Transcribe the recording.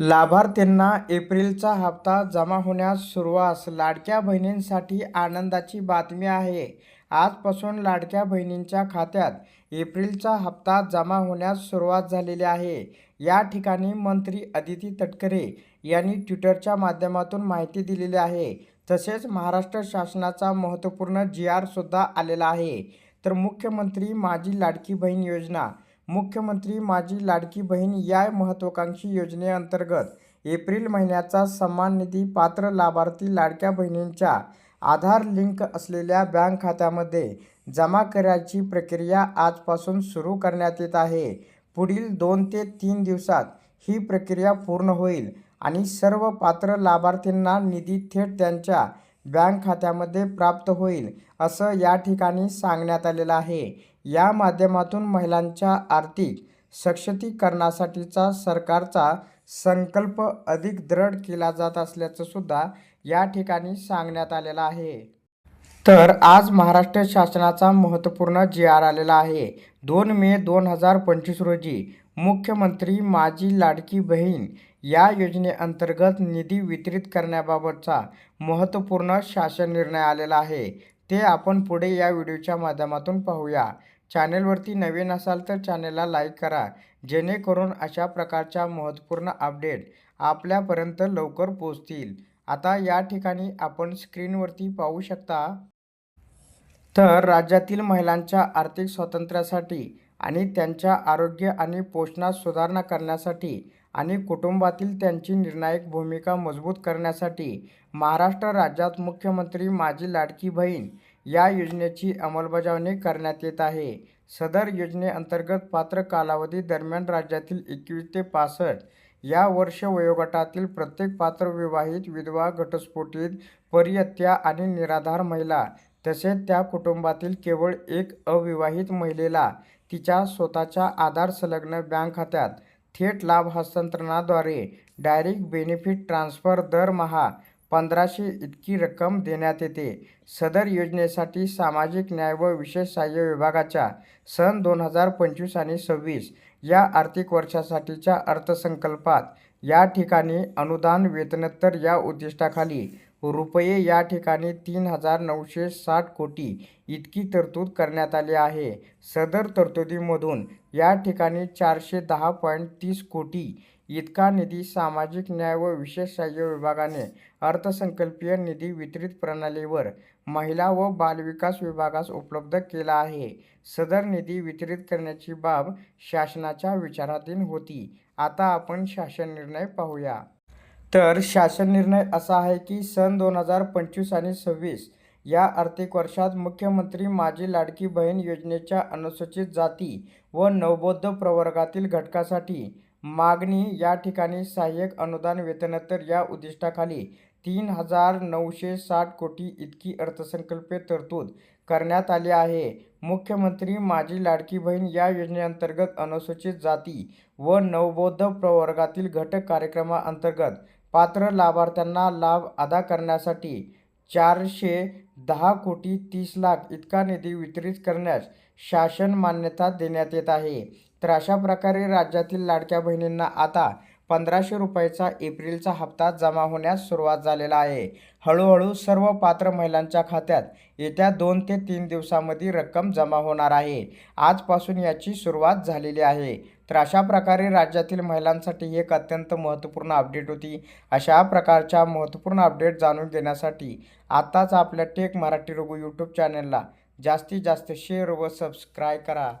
लाभार्थींना एप्रिलचा हप्ता जमा होण्यास सुरुवात. लाडक्या बहिणींसाठी आनंदाची बातमी आहे. आजपासून लाडक्या बहिणींच्या खात्यात एप्रिलचा हप्ता जमा होण्यास सुरुवात झालेली आहे. या ठिकाणी मंत्री अदिती तटकरे यांनी ट्विटरच्या माध्यमातून माहिती दिलेली आहे. तसेच महाराष्ट्र शासनाचा महत्त्वपूर्ण जी आरसुद्धा आलेला आहे. तर मुख्यमंत्री माझी लाडकी बहीण योजना मुख्यमंत्री माझी लाडकी बहीण या महत्त्वाकांक्षी योजनेअंतर्गत एप्रिल महिन्याचा सन्मान निधी पात्र लाभार्थी लाडक्या बहिणींच्या आधार लिंक असलेल्या बँक खात्यामध्ये जमा करायची प्रक्रिया आजपासून सुरू करण्यात येत आहे. पुढील दोन ते तीन दिवसात ही प्रक्रिया पूर्ण होईल आणि सर्व पात्र लाभार्थींना निधी थेट त्यांच्या बँक खात्यामध्ये प्राप्त होईल असं या ठिकाणी सांगण्यात आलेलं आहे. या माध्यमातून महिलांच्या आर्थिक सशक्तीकरणासाठीचा सरकारचा संकल्प अधिक दृढ केला जात असल्याचं सुद्धा या ठिकाणी सांगण्यात आलेलं आहे. तर आज महाराष्ट्र शासनाचा महत्त्वपूर्ण जी आर आलेला आहे. दोन मे दोन हजार पंचवीस रोजी मुख्यमंत्री माझी लाडकी बहीण या योजनेअंतर्गत निधी वितरित करण्याबाबतचा महत्त्वपूर्ण शासन निर्णय आलेला आहे. ते आपण पुढे या व्हिडिओच्या माध्यमातून पाहूया. चॅनेलवरती नवीन असाल तर चॅनेलला लाईक करा जेणेकरून अशा प्रकारच्या महत्त्वपूर्ण अपडेट आपल्यापर्यंत लवकर पोचतील आता या ठिकाणी आपण स्क्रीनवरती पाहू शकता तर राज्यातील महिलांच्या आर्थिक स्वातंत्र्यासाठी आणि त्यांच्या आरोग्य आणि पोषणात सुधारणा करण्यासाठी आणि कुटुंबातील त्यांची निर्णायक भूमिका मजबूत करण्यासाठी महाराष्ट्र राज्यात मुख्यमंत्री माझी लाडकी बहीण या योजनेची अंमलबजावणी करण्यात येत आहे. सदर योजनेअंतर्गत पात्र कालावधी दरम्यान राज्यातील एकवीस ते पासष्ट या वर्ष वयोगटातील प्रत्येक पात्र विवाहित विधवा घटस्फोटित परियत्या आणि निराधार महिला तसेच त्या कुटुंबातील केवळ एक अविवाहित महिलेला तिच्या स्वतःच्या आधार संलग्न बँक खात्यात थेट लाभ हस्तांतरणाद्वारे डायरेक्ट बेनिफिट ट्रान्स्फर दरमहा पंधराशे इतकी रक्कम देण्यात येते. सदर योजनेसाठी सामाजिक न्याय व विशेष सहाय्य विभागाच्या सन दोन हजार पंचवीस आणि सव्वीस या आर्थिक वर्षासाठीच्या अर्थसंकल्पात या ठिकाणी अनुदान वेतनोत्तर या उद्दिष्टाखाली रुपये या ठिकाणी तीन हजार नऊशे साठ कोटी इतकी तरतूद करण्यात आली आहे. सदर तरतुदीमधून या ठिकाणी चारशे दहा पॉईंट तीस कोटी इतका निधी सामाजिक न्याय व विशेष सहाय्य विभागाने अर्थसंकल्पीय निधी वितरित प्रणालीवर महिला व बालविकास विभागास उपलब्ध केला आहे. सदर निधी वितरित करण्याची बाब शासनाच्या विचाराधीन होती. आता आपण शासन निर्णय पाहूया. तर शासन निर्णय असा आहे की सन दोन हजार पंचवीस आणि सव्वीस या आर्थिक वर्षात मुख्यमंत्री माझी लाडकी बहीण योजनेच्या अनुसूचित जाती व नवबौद्ध प्रवर्गातील घटकासाठी मागणी या ठिकाणी सहाय्यक अनुदान वेतनोत्तर या उद्दिष्टाखाली तीन हजार नऊशे साठ कोटी इतकी अर्थसंकल्पीय तरतूद करण्यात आली आहे. मुख्यमंत्री माझी लाडकी बहीण या योजनेअंतर्गत अनुसूचित जाती व नवबौद्ध प्रवर्गातील घटक कार्यक्रमाअंतर्गत पात्र लाभार्थ्यांना लाभ अदा करण्यासाठी चारशे दहा कोटी तीस लाख इतका निधी वितरित करण्यास शासन मान्यता देण्यात येत आहे. तर अशा प्रकारे राज्यातील लाडक्या बहिणींना आता पंधराशे रुपयाचा एप्रिलचा हप्ता जमा होण्यास सुरुवात झालेला आहे. हळूहळू सर्व पात्र महिलांच्या खात्यात येत्या दोन ते तीन दिवसामध्ये रक्कम जमा होणार आहे. आजपासून याची सुरुवात झालेली आहे. तर अशा प्रकारे राज्यातील महिलांसाठी एक अत्यंत महत्त्वपूर्ण अपडेट होती. अशा प्रकारच्या महत्त्वपूर्ण अपडेट जाणून घेण्यासाठी आत्ताच आपल्या टेक मराठी रघु यूट्यूब चॅनलला जास्तीत जास्त शेअर व सबस्क्राईब करा.